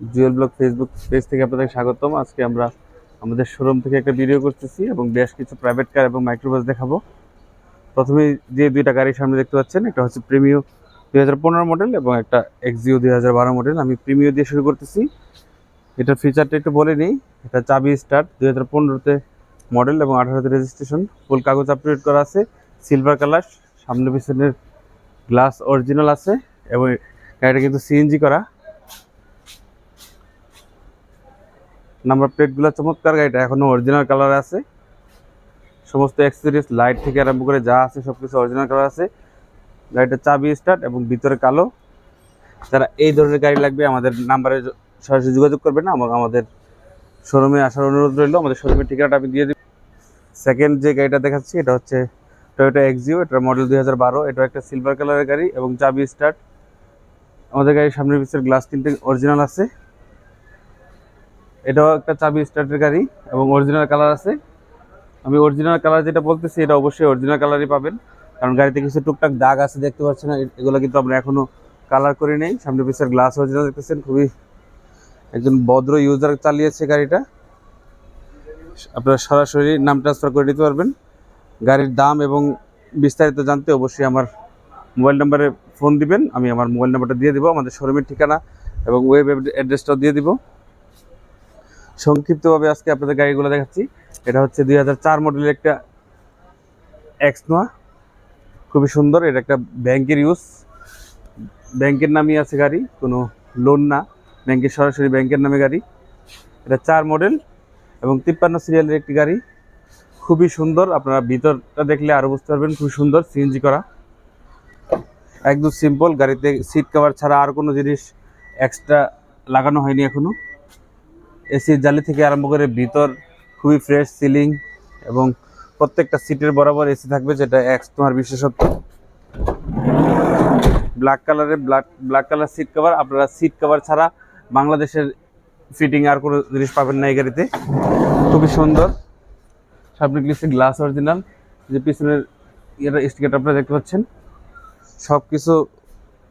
Jewel blog Facebook page থেকে আপনাদের স্বাগতম। আজকে আমরা আমাদের শোরুম থেকে একটা ভিডিও করতেছি এবং বেশ কিছু প্রাইভেট কার এবং মাইক্রোবাস দেখাবো। প্রথমে যে দুইটা গাড়ির সামনে দেখতে পাচ্ছেন, একটা হচ্ছে প্রিমিও দুই হাজার পনেরো মডেল এবং একটা এক্সিও দুই হাজার বারো মডেল আমি প্রিমিও দিয়ে শুরু করতেছি। এটার ফিচারটা একটু বলে নিই। এটা চাবি স্টার্ট দুই হাজার পনেরোতে মডেল এবং আঠারোতে রেজিস্ট্রেশন ফুল কাগজ আপডেট করা আছে। সিলভার কালার সামনে পিছনের গ্লাস অরিজিনাল আছে এবং গাড়িটা কিন্তু সিএনজি করা। নাম্বার প্লেটগুলো চমৎকার গাড়িটা, এখনও অরিজিনাল কালার আছে। সমস্ত অ্যাক্সেসরিজ লাইট থেকে আরম্ভ করে যা আছে সব কিছু অরিজিনাল কালার আছে। গাড়িটা চাবি স্টার্ট এবং ভিতরে কালো। যারা এই ধরনের গাড়ি লাগবে, আমাদের নাম্বারে সরাসরি যোগাযোগ করবেন এবং আমাদের শোরুমে আসার অনুরোধ রইল। আমাদের শোরুমের ঠিকানাটা আমি দিয়ে দিই। সেকেন্ড যে গাড়িটা দেখাচ্ছি, এটা হচ্ছে টয়োটা এক্সিও এটার মডেল দুই হাজার বারো। এটা একটা সিলভার কালারের গাড়ি এবং চাবি স্টার্ট আমাদের গাড়ির সামনের পিছের গ্লাস তিনটে অরিজিনাল আছে। এটাও একটা চাবি স্টার্টের গাড়ি এবং অরিজিনাল কালার আছে। আমি অরিজিনাল কালার যেটা বলতেছি, এটা অবশ্যই অরিজিনাল কালারই পাবেন। কারণ গাড়িতে কিছু টুকটাক দাগ আছে, দেখতে পাচ্ছেন, এগুলো কিন্তু আমরা এখনও কালার করে নেই। সামনে পিছের গ্লাস অরিজিনাল দেখতেছেন, খুবই একজন ভদ্র ইউজার চালিয়েছে গাড়িটা। আপনারা সরাসরি নাম ট্রান্সফার করে নিতে পারবেন। গাড়ির দাম এবং বিস্তারিত জানতে অবশ্যই আমার মোবাইল নাম্বারে ফোন দিবেন। আমি আমার মোবাইল নাম্বারটা দিয়ে দিব, আমাদের শোরুমের ঠিকানা এবং ওয়েব অ্যাড্রেসটাও দিয়ে দিব। সংক্ষিপ্তভাবে আজকে আপনাদের গাড়িগুলো দেখাচ্ছি। এটা হচ্ছে দুই হাজার চার মডেলের একটা এক্স নোয়া খুবই সুন্দর, এটা একটা ব্যাংকের ইউজ ব্যাংকের নামই আছে গাড়ি, কোনো লোন না। ব্যাংকের সরাসরি ব্যাংকের নামে গাড়ি। এটা চার মডেল এবং তিপ্পান্ন সিরিয়ালের একটি গাড়ি। খুবই সুন্দর, আপনারা ভিতরটা দেখলে আরও বুঝতে পারবেন, খুবই সুন্দর সিএনজি করা। একদম সিম্পল গাড়িতে সিট কভার ছাড়া আর কোনো জিনিস এক্সট্রা লাগানো হয়নি এখনও। এসির জালি থেকে আরম্ভ করে ভিতর খুবই ফ্রেশ সিলিং এবং প্রত্যেকটা সিটের বরাবর এসি থাকবে, যেটা এক্স তোমার বিশেষত্ব। ব্ল্যাক কালারের black black colour seat cover আপনারা সিট কভার ছাড়া বাংলাদেশের ফিটিং আর কোনো জিনিস পাবেন না এই গাড়িতে। খুবই সুন্দর। সামনে গ্লিসে গ্লাস অরিজিনাল যে পিছনের ইয়েটা স্টিকারটা আপনারা দেখতে পাচ্ছেন। সব কিছু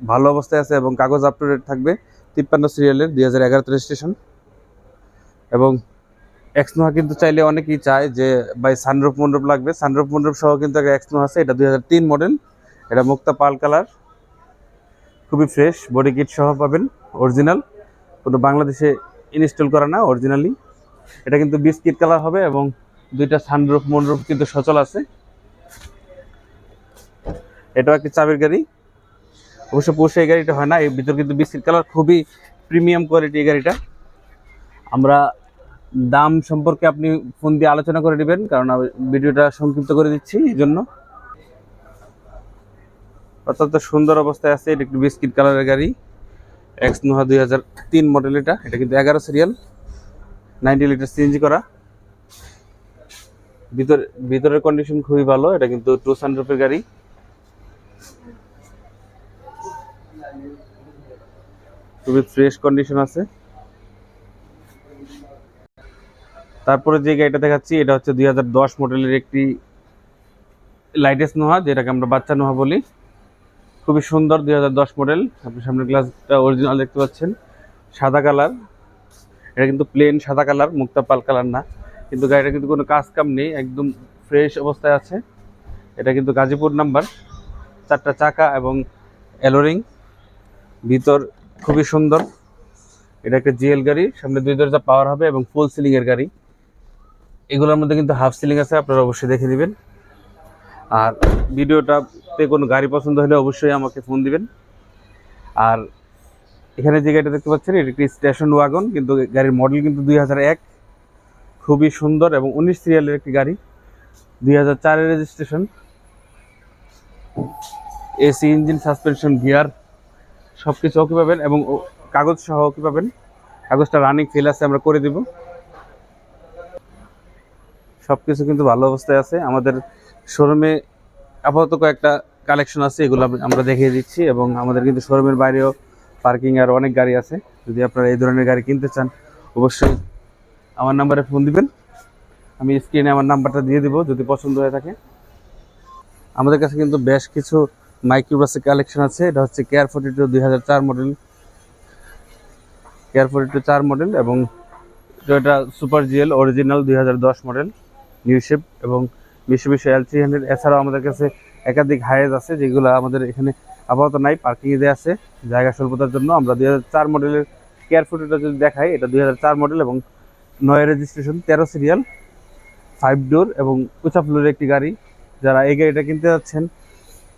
ভালো অবস্থায় আছে এবং কাগজ আপ টু ডেট থাকবে। তিপ্পান্ন সিরিয়ালের দুই হাজার এগারোতে রেজিস্ট্রেশন এবং এক্সনোহা কিন্তু চাইলে অনেকেই চায় যে, ভাই সানরূপ মণ্ডপ লাগবে। সানরূপ মণ্ডপ সহ কিন্তু একটা এক্সনোহা আছে, এটা দুই হাজার তিন মডেল এটা মুক্তা পাল কালার। খুবই ফ্রেশ বডি কিট সহ পাবেন অরিজিনাল কোনো বাংলাদেশে ইনস্টল করা না অরিজিনালি এটা কিন্তু বিস্কিট কালার হবে এবং দুইটা সানরূপ মন্ডরূপ কিন্তু সচল আছে। এটাও একটি চাবির গাড়ি। অবশ্য পুরুষে এই গাড়িটা হয় না, এর ভিতর কিন্তু বিস্কিট কালার খুবই প্রিমিয়াম কোয়ালিটি এই গাড়িটা। আমরা দাম সম্পর্কে আপনি ফোন দিয়ে আলোচনা করে নেবেন, কারণ ভিডিওটা সংক্ষিপ্ত করে দিচ্ছি এই জন্য। অত্যন্ত সুন্দর অবস্থায় আছে, এটা একটু বিস্কিট কালারের গাড়ি এক্স নোহা দুই হাজার তিন মডেল এটা এটা কিন্তু এগারো সিরিয়াল নাইনটি লিটার সিএনজি করা। ভিতর, ভিতরের কন্ডিশন খুবই ভালো, এটা কিন্তু টু সানরুফের গাড়ি। খুবই ফ্রেশ কন্ডিশন আছে। তারপরে যে গাড়িটা দেখাচ্ছি, এটা হচ্ছে দুই হাজার দশ মডেলের একটি লাইটেস্ট নোহা যেটাকে আমরা বাচ্চা নোহা বলি। খুবই সুন্দর দুই হাজার দশ মডেল। আপনি সামনের গ্লাসটা অরিজিনাল দেখতে পাচ্ছেন। সাদা কালার। এটা কিন্তু প্লেন সাদা কালার, মুক্তা পাল কালার না। কিন্তু গাড়িটা কিন্তু কোনো কাজ কাম নেই, একদম ফ্রেশ অবস্থায় আছে। এটা কিন্তু গাজীপুর নাম্বার। চারটা চাকা এবং এলোরিং ভিতর খুবই সুন্দর। এটা একটা জিএল গাড়ি। সামনে দুই দরজা পাওয়ার হবে এবং ফুল সিলিং এর গাড়ি। এগুলোর মধ্যে কিন্তু হাফ সিলিং আছে, আপনারা অবশ্যই দেখে নেবেন। আর ভিডিওটাতে কোনো গাড়ি পছন্দ হলে অবশ্যই আমাকে ফোন দিবেন। আর এখানে যে গাড়িটা দেখতে পাচ্ছেন, এটা একটি স্টেশন ওয়াগন কিন্তু গাড়ির মডেল কিন্তু দুই হাজার এক। খুবই সুন্দর এবং উনিশ সিরিয়ালের একটি গাড়ি, দুই হাজার registration AC, engine suspension gear সব কিছু ওকে পাবেন এবং কাগজ সহ ওকে পাবেন। কাগজটা রানিং ফেল আছে, আমরা করে দিব। সব কিছু কিন্তু ভালো অবস্থায় আছে। আমাদের শোরুমে আপাতত কয়েকটা কালেকশন আছে, এগুলো আমরা দেখিয়ে দিচ্ছি এবং আমাদের কিন্তু শোরুমের বাইরেও পার্কিং আর অনেক গাড়ি আছে। যদি আপনারা এই ধরনের গাড়ি কিনতে চান, অবশ্যই আমার নাম্বারে ফোন দিবেন। আমি স্ক্রিনে আমার নাম্বারটা দিয়ে দিব, যদি পছন্দ হয়ে থাকে। আমাদের কাছে কিন্তু বেশ কিছু মাইক্রোবাসের কালেকশন আছে। এটা হচ্ছে কেয়ার ফোর্টি টু দুই হাজার চার মডেল কেয়ারফোর টু চার মডেল এবং টয়োটা সুপার জিএল অরিজিনাল দুই হাজার দশ মডেল নিউ শেপ এবং মিশুবিশি এল থ্রি হান্ড্রেড এছাড়াও আমাদের কাছে একাধিক হাইজ আছে, যেগুলো আমাদের এখানে আপাতত নাই পার্কিংয়ে দেওয়া আছে। জায়গা স্বল্পতার জন্য আমরা দুই হাজার চার মডেলের কেয়ারফুটটা যদি দেখাই, এটা দুই হাজার চার মডেল এবং নয় রেজিস্ট্রেশন তেরো সিরিয়াল ফাইভ ডোর এবং উঁচা ফ্লোরের একটি গাড়ি। যারা এই গাড়িটা কিনতে যাচ্ছেন,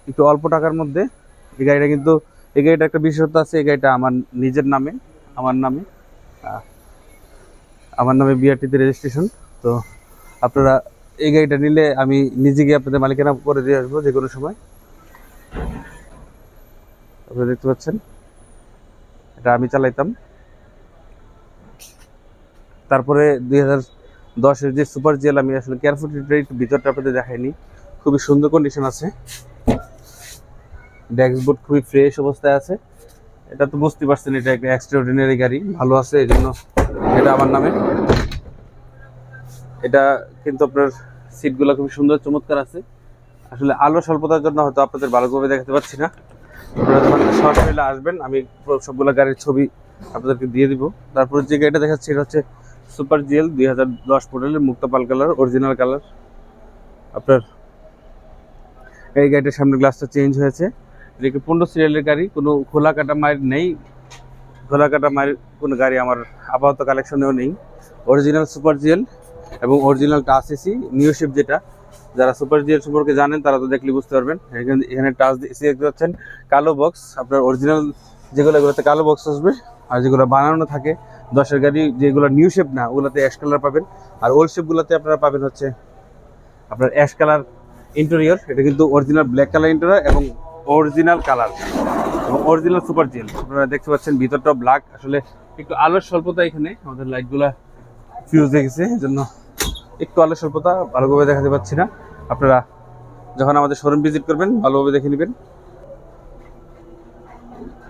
একটু অল্প টাকার মধ্যে, এই গাড়িটা কিন্তু, এই গাড়িটা একটা বিশেষত্ব আছে, এই গাড়িটা আমার নিজের নামে, আমার নামে আমার নামে বিআরটিতে রেজিস্ট্রেশন তো আপনারা এই গাড়িটা নিলে আমি নিজে গিয়ে আপনাদের মালিকানা করে দিয়ে আসব যে কোনো সময়। আপনারা দেখতে পাচ্ছেন? এটা আমি চালাইতাম। তারপরে দুই হাজার দশের যে সুপার জেল, আমি আসলে কেয়ারফুল ভিতরটা আপনাদের দেখাইনি। খুবই সুন্দর কন্ডিশন আছে। ড্যাক্সবোর্ড খুবই ফ্রেশ অবস্থায় আছে। এটা তো বুঝতে পারছেন, এটা একটা এক্সট্রাঅর্ডিনারি গাড়ি। ভালো আছে এই জন্য এটা আমার নামে। এটা কিন্তু আপনার সিটগুলো খুবই সুন্দর, চমৎকার আছে। আসলে আলো স্বল্পতার জন্য হয়তো আপনাদের ভালোভাবে দেখাতে পাচ্ছি না। আপনারা যখন সরাসরি আসবেন, আমি সবগুলো গাড়ির ছবি আপনাদেরকে দিয়ে দিব। তারপরে যে গাড়িটা দেখাচ্ছি, এটা হচ্ছে সুপার জিএল দুই হাজার দশ মডেলের মুক্তাপাল কালার অরিজিনাল কালার। আপনার এই গাড়িটার সামনে গ্লাসটা চেঞ্জ হয়েছে। এটা কি পনেরো সিরিয়ালের গাড়ি, কোনো খোলা কাটা মায়ের নেই। খোলা কাটা মায়ের কোনো গাড়ি আমার আপাতত কালেকশনেও নেই। অরিজিনাল সুপার জিএল এবং original touch AC new shape যেটা। যারা সুপার জিএল সম্পর্কে জানেন, তারা তো দেখলে বুঝতে পারবেন। এখানে টাচ এসি দেখতে পাচ্ছেন, কালো বক্স আপনার অরিজিনাল যেগুলো, এগুলোতে কালো বক্স আসবে, আর যেগুলো বানানো থাকে, দশের গাড়ি যেগুলো নিউ শেপ না, ওগুলোতে অ্যাশ কালার পাবেন। আর ওল্ড শেপগুলোতে আপনারা পাবেন হচ্ছে আপনার অ্যাশ কালার ইন্টেরিয়র এটা কিন্তু অরিজিনাল ব্ল্যাক কালার ইন্টেরিয়র এবং অরিজিনাল কালার এবং অরিজিনাল সুপার জেল আপনারা দেখতে পাচ্ছেন ভিতরটা ব্ল্যাক আসলে একটু আলোর স্বল্পতা এখানে, আমাদের লাইটগুলা ফিউজ দেখেছে এই জন্য একটু আলোর স্বল্পতা ভালোভাবে দেখাতে পাচ্ছি না। আপনারা যখন আমাদের শোরুম ভিজিট করবেন, ভালোভাবে দেখে নেবেন।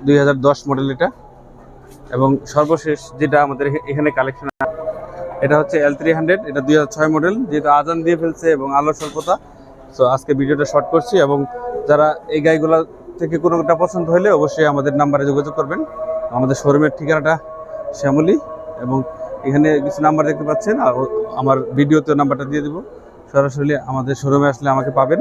দুই হাজার দশ মডেল এটা। এবং সর্বশেষ যেটা আমাদের এখানে কালেকশন এটা হচ্ছে এল থ্রি হান্ড্রেড এটা দুই হাজার ছয় মডেল যেহেতু আজান দিয়ে ফেলছে এবং আলোর স্বল্পতা সো আজকে ভিডিওটা শর্ট করছি। এবং যারা এই গাইগুলো থেকে কোনোটা পছন্দ হলে অবশ্যই আমাদের নাম্বারে যোগাযোগ করবেন। আমাদের শোরুমের ঠিকানাটা শ্যামলী এবং এখানে কিছু নাম্বার দেখতে পাচ্ছেন আমার ভিডিওতে নাম্বারটা দিয়ে দেবো। সরাসরি আমাদের শোরুমে আসলে আমাকে পাবেন।